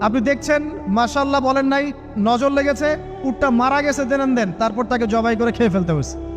আপনি দেখছেন মাসাল্লাহ বলেন নাই, নজর লেগেছে, উটটা মারা গেছে, দেন দেন, তারপর তাকে জবাই করে খেয়ে ফেলতে হয়েছে।